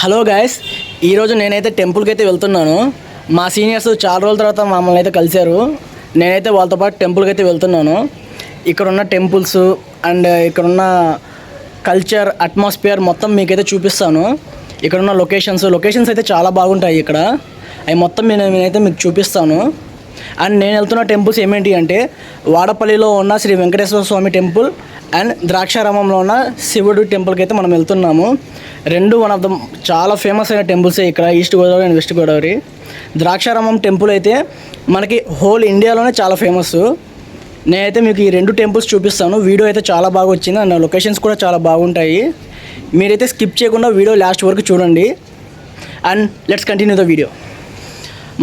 Hello guys ఈరోజు నేనైతే టెంపుల్కి అయితే వెళ్తున్నాను. మా సీనియర్స్ చాలా రోజుల తర్వాత మమ్మల్ని అయితే కలిశారు. నేనైతే వాళ్ళతో పాటు టెంపుల్కి అయితే వెళ్తున్నాను. ఇక్కడ ఉన్న టెంపుల్స్ అండ్ ఇక్కడ ఉన్న కల్చర్ అట్మాస్ఫియర్ మొత్తం మీకైతే చూపిస్తాను. ఇక్కడ ఉన్న లొకేషన్స్ లొకేషన్స్ అయితే చాలా బాగుంటాయి ఇక్కడ. అవి మొత్తం నేను నేనైతే మీకు చూపిస్తాను. అండ్ నేను వెళ్తున్న టెంపుల్స్ ఏమేంటి అంటే వాడపల్లిలో ఉన్న శ్రీ వెంకటేశ్వర స్వామి టెంపుల్ అండ్ ద్రాక్షారామంలో ఉన్న శివుడు టెంపుల్కి అయితే మనం వెళ్తున్నాము. రెండు వన్ ఆఫ్ ద చాలా ఫేమస్ అయిన టెంపుల్సే ఇక్కడ East Godavari and West Godavari. Draksharamam temple అయితే మనకి హోల్ ఇండియాలోనే చాలా ఫేమస్ నేనైతే మీకు ఈ రెండు టెంపుల్స్ చూపిస్తాను. వీడియో అయితే చాలా బాగా వచ్చింది. అండ్ లొకేషన్స్ కూడా చాలా బాగుంటాయి. మీరైతే స్కిప్ చేయకుండా వీడియో లాస్ట్ వరకు చూడండి. And let's continue the video.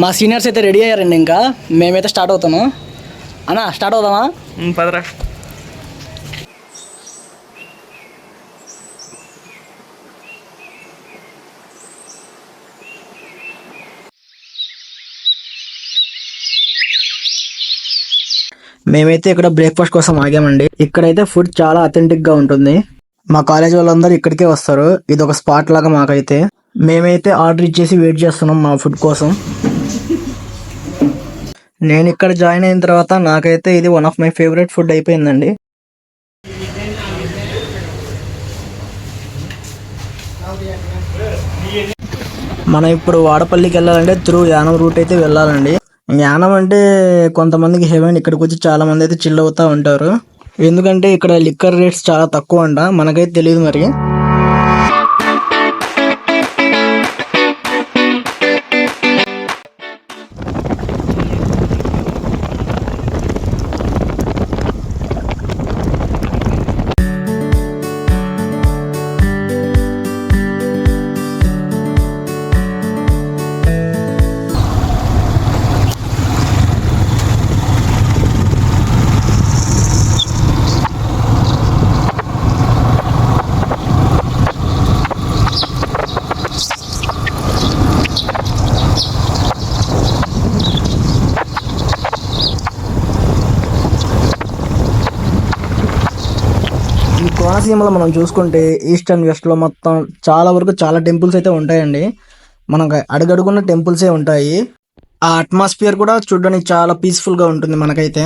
మా సీనియర్స్ అయితే రెడీ అయ్యారండి ఇంకా. మేమైతే స్టార్ట్ అవుతాము? అన్నా స్టార్ట్ అవుదామా? పదరా. మేమైతే ఇక్కడ బ్రేక్ఫాస్ట్ కోసం ఆగామండి. ఇక్కడైతే ఫుడ్ చాలా అథెంటిక్గా ఉంటుంది. మా కాలేజ్ వాళ్ళందరూ ఇక్కడికే వస్తారు. ఇది ఒక స్పాట్ లాగా మాకైతే. మేమైతే ఆర్డర్ ఇచ్చేసి వెయిట్ చేస్తున్నాం మా ఫుడ్ కోసం. నేను ఇక్కడ జాయిన్ అయిన తర్వాత నాకైతే ఇది one of my favourite food అయిపోయిందండి. మనం ఇప్పుడు వాడపల్లికి వెళ్ళాలంటే త్రూ యానం రూట్ అయితే వెళ్ళాలండి. జ్ఞానం అంటే కొంతమందికి హెవెన్ ఇక్కడికి వచ్చి చాలా మంది అయితే చిల్ అవుతా ఉంటారు. ఎందుకంటే ఇక్కడ లిక్కర్ రేట్స్ చాలా తక్కువ అంట మనకైతే తెలియదు మరి. ఈ మనం చూసుకుంటే ఈస్ట్ అండ్ వెస్ట్లో మొత్తం చాలా వరకు చాలా టెంపుల్స్ అయితే ఉంటాయండి. మనకు అడుగడుగున్న టెంపుల్సే ఉంటాయి. ఆ అట్మాస్ఫియర్ కూడా చూడడానికి చాలా పీస్ఫుల్గా ఉంటుంది మనకైతే.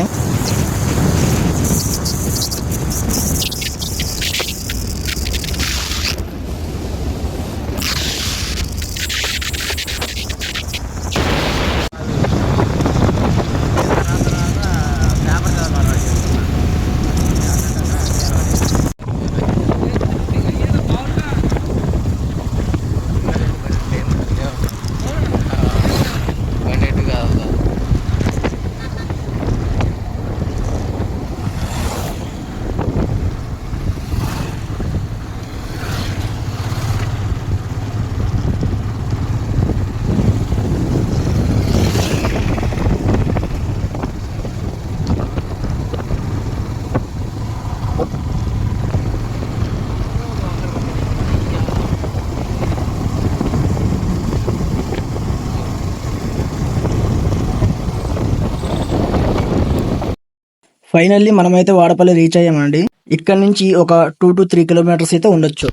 ఫైనల్లీ మనమైతే వాడపల్లి రీచ్ అయ్యామండి. ఇక్కడ నుంచి ఒక టూ టు త్రీ కిలోమీటర్స్ అయితే ఉండొచ్చు.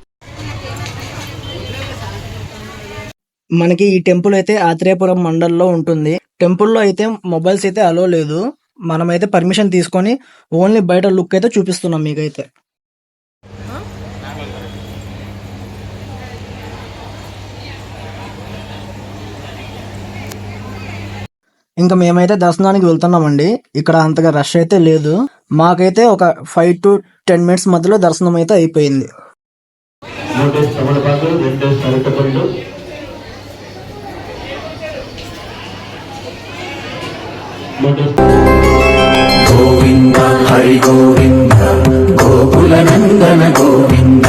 మనకి ఈ టెంపుల్ అయితే ఆత్రేయపురం మండల్లో ఉంటుంది. టెంపుల్లో అయితే మొబైల్స్ అయితే అలో లేదు. మనమైతే పర్మిషన్ తీసుకొని ఓన్లీ బయట లుక్ అయితే చూపిస్తున్నాం మీకైతే. ఇంకా మేమైతే దర్శనానికి వెళ్తున్నామండి. ఇక్కడ అంతగా రష్ అయితే లేదు. మాకైతే ఒక ఫైవ్ టు టెన్ మినిట్స్ మధ్యలో దర్శనం అయితే అయిపోయింది. గోవింద హరి గోవింద గోకుల నందన గోవింద.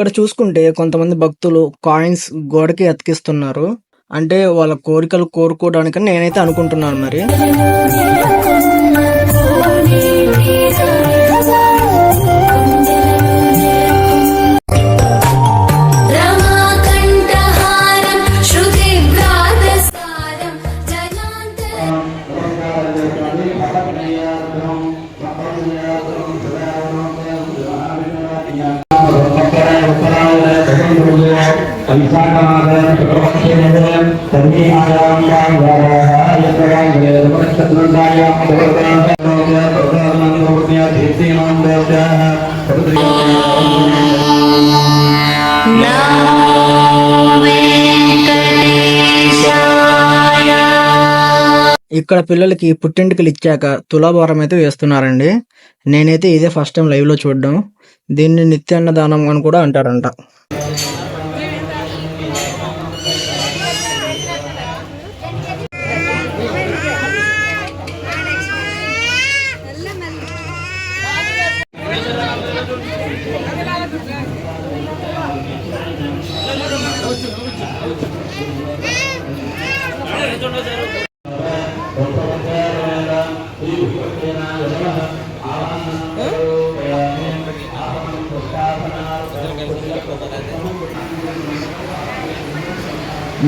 ఇక్కడ చూసుకుంటే కొంతమంది భక్తులు కాయిన్స్ గోడకి అతికిస్తున్నారు అంటే వాళ్ళ కోరికలు కోరుకోవడానికి నేనైతే అనుకుంటున్నాను మరి ఇక్కడ పిల్లలకి పుట్టింటికలు ఇచ్చాక తులాభారం అయితే వేస్తున్నారండి. నేనైతే ఇదే ఫస్ట్ టైం లైవ్లో చూడడం. దీన్ని నిత్యాన్నదానం అని కూడా అంటారంట.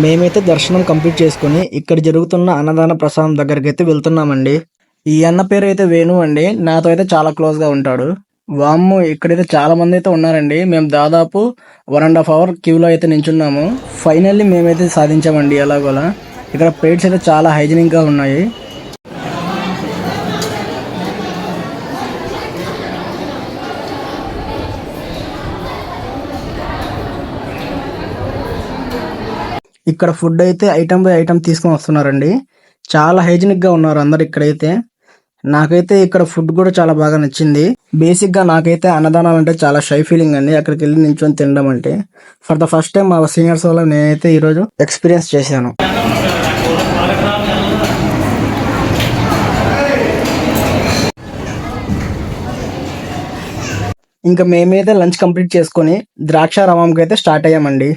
మేమైతే దర్శనం కంప్లీట్ చేసుకుని ఇక్కడ జరుగుతున్న అన్నదాన ప్రసాదం దగ్గరికి అయితే వెళ్తున్నామండి. ఈ అన్న పేరు అయితే వేణు అండి. నాతో అయితే చాలా క్లోజ్గా ఉంటాడు. వామ్ము ఇక్కడైతే చాలా మంది అయితే ఉన్నారండి. మేము దాదాపు వన్ అండ్ హాఫ్ అవర్ క్యూలో అయితే నించున్నాము. ఫైనల్లీ మేమైతే సాధించామండి ఎలాగోలా. ఇక్కడ ప్లేట్స్ అయితే చాలా హైజీనిక్గా ఉన్నాయి. ఇక్కడ ఫుడ్ అయితే ఐటమ్ బై ఐటమ్ తీసుకొని వస్తున్నారండి. చాలా హైజీనిక్గా ఉన్నారు అందరు ఇక్కడైతే. నాకైతే ఇక్కడ ఫుడ్ కూడా చాలా బాగా నచ్చింది. బేసిక్గా నాకైతే అన్నదానాలు అంటే చాలా షై ఫీలింగ్ అండి. అక్కడికి వెళ్ళి నించొని తినడం అంటే. ఫర్ ద ఫస్ట్ టైం మా సీనియర్స్ వల్ల నేనైతే ఈరోజు ఎక్స్పీరియన్స్ చేశాను. ఇంకా మేమైతే లంచ్ కంప్లీట్ చేసుకొని ద్రాక్షారామంకి అయితే స్టార్ట్ అయ్యామండి.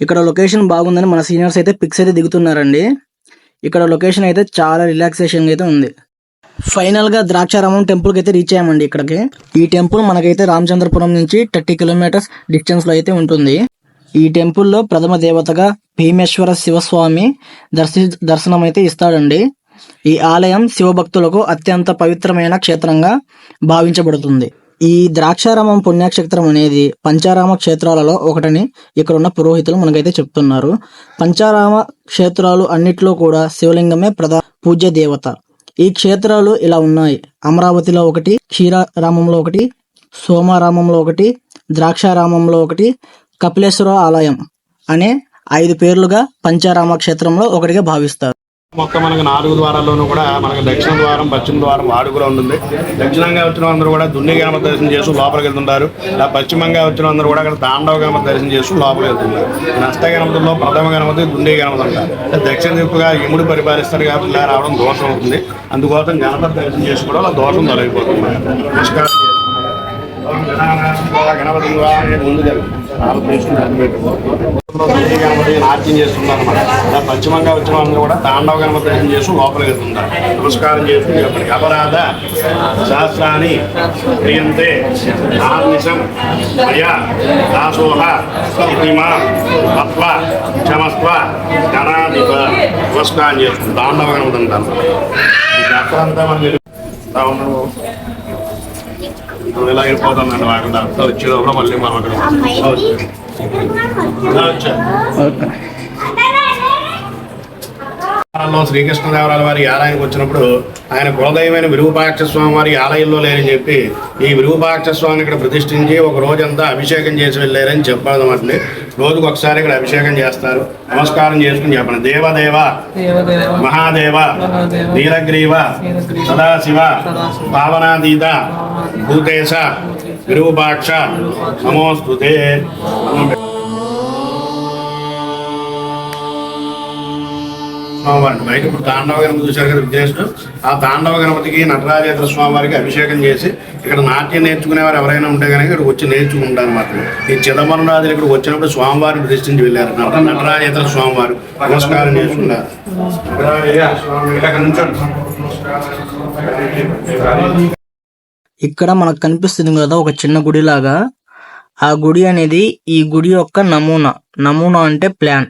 ఇక్కడ లొకేషన్ బాగుందని మన సీనియర్స్ అయితే పిక్స్ అయితే దిగుతున్నారండి. ఇక్కడ లొకేషన్ అయితే చాలా రిలాక్సేషన్ అయితే ఉంది. ఫైనల్గా ద్రాక్షారామం టెంపుల్కి అయితే రీచ్ అయ్యామండి ఇక్కడికి. ఈ టెంపుల్ మనకైతే రామచంద్రపురం నుంచి థర్టీ కిలోమీటర్స్ డిస్టెన్స్లో అయితే ఉంటుంది. ఈ టెంపుల్లో ప్రథమ దేవతగా భీమేశ్వర శివస్వామి దర్శి దర్శనం అయితే ఇస్తాడండి. ఈ ఆలయం శివభక్తులకు అత్యంత పవిత్రమైన క్షేత్రంగా భావించబడుతుంది. ఈ ద్రాక్షారామం పుణ్యక్షేత్రం అనేది పంచారామ క్షేత్రాలలో ఒకటని ఇక్కడ ఉన్న పురోహితులు మనకైతే చెప్తున్నారు. పంచారామ క్షేత్రాలు అన్నిట్లో కూడా శివలింగమే ప్రధా పూజ్య దేవత. ఈ క్షేత్రాలు ఇలా ఉన్నాయి. అమరావతిలో ఒకటి క్షీరారామంలో ఒకటి సోమారామంలో ఒకటి ద్రాక్షారామంలో ఒకటి కపిలేశ్వర ఆలయం అనే ఐదు పేర్లుగా పంచారామ క్షేత్రంలో ఒకటిగా భావిస్తారు. మొత్తం మనకు నాలుగు ద్వారాల్లోనూ కూడా మనకు దక్షిణ ద్వారం పశ్చిమ ద్వారం వాడు కూడా ఉంటుంది. దక్షిణంగా వచ్చిన అందరూ కూడా దున్ని గణపతి దర్శనం చేస్తూ లోపలికి వెళ్తుంటారు. ఇలా పశ్చిమంగా వచ్చిన అందరూ కూడా అక్కడ తాండవ గణపతి దర్శనం చేస్తూ లోపలికి వెళ్తుంటారు. నష్ట గణపతిలో ప్రథమ గణపతి దుండి గణపతి అంటారు. దక్షిణ దిక్కుగా యముడు పరిపాలిస్తారు కాబట్టి ఇలా రావడం దోషం అవుతుంది. అందుకోసం గణపతి దర్శనం చేసి కూడా దోషం తొలగిపోతుంది. నమస్కారం గణపతి ముందు జరుగుతుంది. గణపతి నాట్యం చేస్తున్నారు అన్నమాట పశ్చిమంగా వచ్చిన వాళ్ళని కూడా తాండవ గణపతి దర్శనం చేస్తూ లోపలికి వెళ్తుంటారు నమస్కారం చేస్తూ ఎప్పటికీ అపరాధ శాస్త్రాన్ని క్రియంతే ఆత్మిషం మయా దాసోహ ఇతిమా తత్వ క్షమస్వ గణాధిప నమస్కారం చేస్తుంది తాండవ గణపతి అంటారు ఈ అంతా మనకి అక్కడ అంతా లోపల మళ్ళీ మనం అక్కడ శ్రీకృష్ణదేవరాయల వారి ఆలయానికి వచ్చినప్పుడు ఆయన కులదైవమైన విరూపాక్ష స్వామి వారి ఆలయంలో లేరని చెప్పి ఈ విరూపాక్ష స్వామిని ఇక్కడ ప్రతిష్ఠించి ఒక రోజంతా అభిషేకం చేసి వెళ్ళారని చెప్పాలన్నమాట రోజుకు ఒకసారి ఇక్కడ అభిషేకం చేస్తారు. నమస్కారం చేసుకుని చెప్పండి. దేవదేవ మహాదేవ నీలగ్రీవ సదాశివ పావనాతీత భూతేశ విరూపాక్ష. నమోస్తుతే. స్వామివారిని. బయట ఇప్పుడు తాండవ గణపతి చూశారు కదా విఘ్నేశ్వరుడు. ఆ తాండవ గణపతికి నటరాజేంద్ర స్వామివారికి అభిషేకం చేసి ఇక్కడ నాట్యం నేర్చుకునేవారు ఎవరైనా ఉంటే కనుక ఇక్కడ వచ్చి నేర్చుకుంటారు మాత్రం ఈ చిదంబరం రాజులు ఇక్కడ వచ్చినప్పుడు స్వామివారిని ప్రతిష్ఠించి వెళ్ళారు. నట- నటరాజేంద్ర స్వామివారు. నమస్కారం చేసుకున్నారు ఇక్కడ మనకు కనిపిస్తుంది కదా ఒక చిన్న గుడి లాగా ఆ గుడి అనేది ఈ గుడి యొక్క నమూనా. నమూనా అంటే ప్లాన్.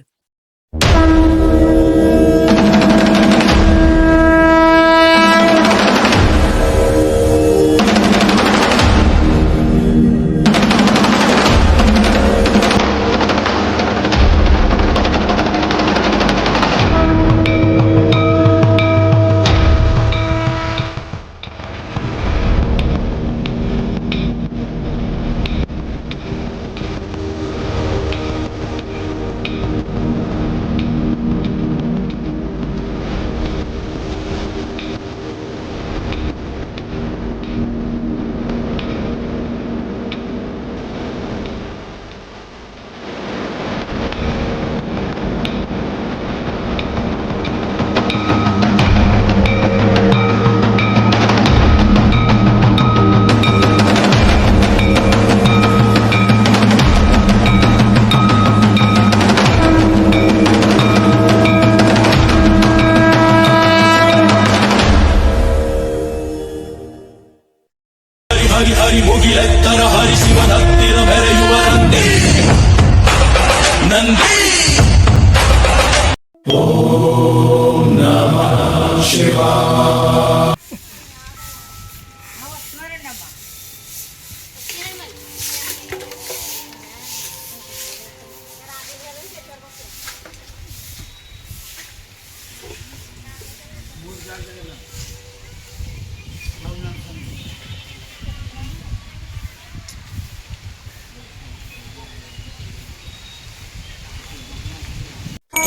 Shiva.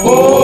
Oh!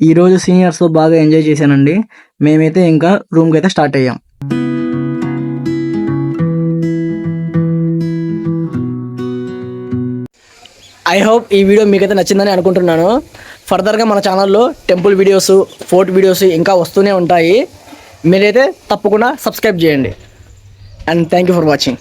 ఈరోజు సీనియర్స్తో బాగా ఎంజాయ్ చేశానండి. మేమైతే ఇంకా రూమ్కి అయితే స్టార్ట్ అయ్యాం. ఐ హోప్ ఈ వీడియో మీకైతే నచ్చిందని అనుకుంటున్నాను. ఫర్దర్గా మన ఛానల్లో టెంపుల్ వీడియోస్ ఫోర్ట్ వీడియోస్ ఇంకా వస్తూనే ఉంటాయి. మీరైతే తప్పకుండా సబ్స్క్రైబ్ చేయండి. And thank you for watching